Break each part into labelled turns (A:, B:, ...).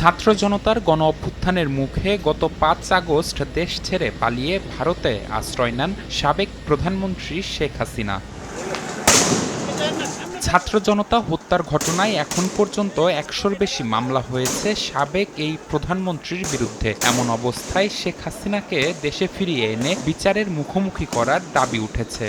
A: ছাত্র জনতার গণ অভ্যুত্থানের মুখে গত পাঁচ আগস্ট দেশ ছেড়ে পালিয়ে ভারতে আশ্রয় নেন সাবেক প্রধানমন্ত্রী শেখ হাসিনা। ছাত্র জনতা হত্যার ঘটনায় এখন পর্যন্ত একশোর বেশি মামলা হয়েছে সাবেক এই প্রধানমন্ত্রীর বিরুদ্ধে। এমন অবস্থায় শেখ হাসিনাকে দেশে ফিরিয়ে এনে বিচারের মুখোমুখি করার দাবি উঠেছে।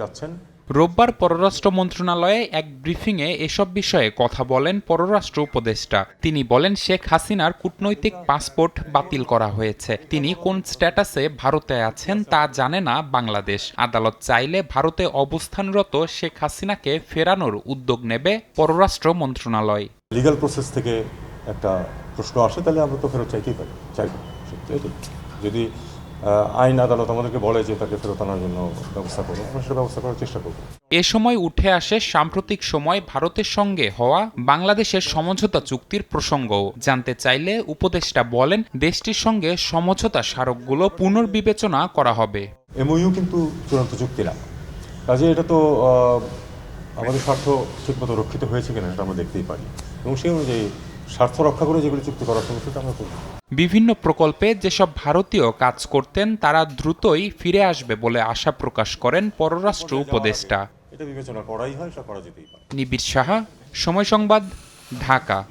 B: যাচ্ছেন।
A: রোববার পররাষ্ট্র মন্ত্রণালয়ে এক ব্রিফিংয়ে এসব বিষয়ে কথা বলেন পররাষ্ট্র উপদেষ্টা। তিনি বলেন, শেখ হাসিনার কূটনৈতিক পাসপোর্ট বাতিল করা হয়েছে। তিনি কোন স্ট্যাটাসে ভারতে আছেন তা জানে না বাংলাদেশ। আদালত চাইলে ভারতে অবস্থানরত শেখ হাসিনাকে ফেরানোর উদ্যোগ নেবে পররাষ্ট্র মন্ত্রণালয়।
B: লিগ্যাল প্রসেস থেকে একটা প্রশ্ন আসে, তাহলে আমরা তো ফেরত চাইতেই পারি, চাইব। যদি আইন আদালত আমাদেরকে বলে যে তাকে ফেরত আনার জন্য ব্যবস্থা করব। আমরা সেটা ব্যবস্থা করার চেষ্টা করব।
A: এ সময় উঠে আসে সাম্প্রতিক সময় ভারতের সঙ্গে হওয়া বাংলাদেশের সমঝোতা চুক্তির প্রসঙ্গও জানতে চাইলে উপদেষ্টা বলেন দেশটির সঙ্গে সমঝোতা স্মারকগুলো পুনর্বিবেচনা করা হবে।
B: এমওইউ কিন্তু চূড়ান্ত চুক্তি না। কাজে এটা তো আমাদের স্বার্থ ঠিকমতো রক্ষিত হয়েছে কিনা সেটা আমরা দেখতেই পারি। এবং সেই অনুযায়ী স্বার্থ রক্ষা করে যেগুলি চুক্তি করার সম্ভব সেটা আমরা করব।
A: বিভিন্ন প্রকল্পে যেসব ভারতীয় কাজ করতেন তারা দ্রুতই ফিরে আসবে বলে আশা প্রকাশ করেন পররাষ্ট্র উপদেষ্টা।
B: এটা বিবেচনা করাই হয় সেটা করা যেতেই পারে।
A: নিবিড় সাহা সময় সংবাদ ঢাকা।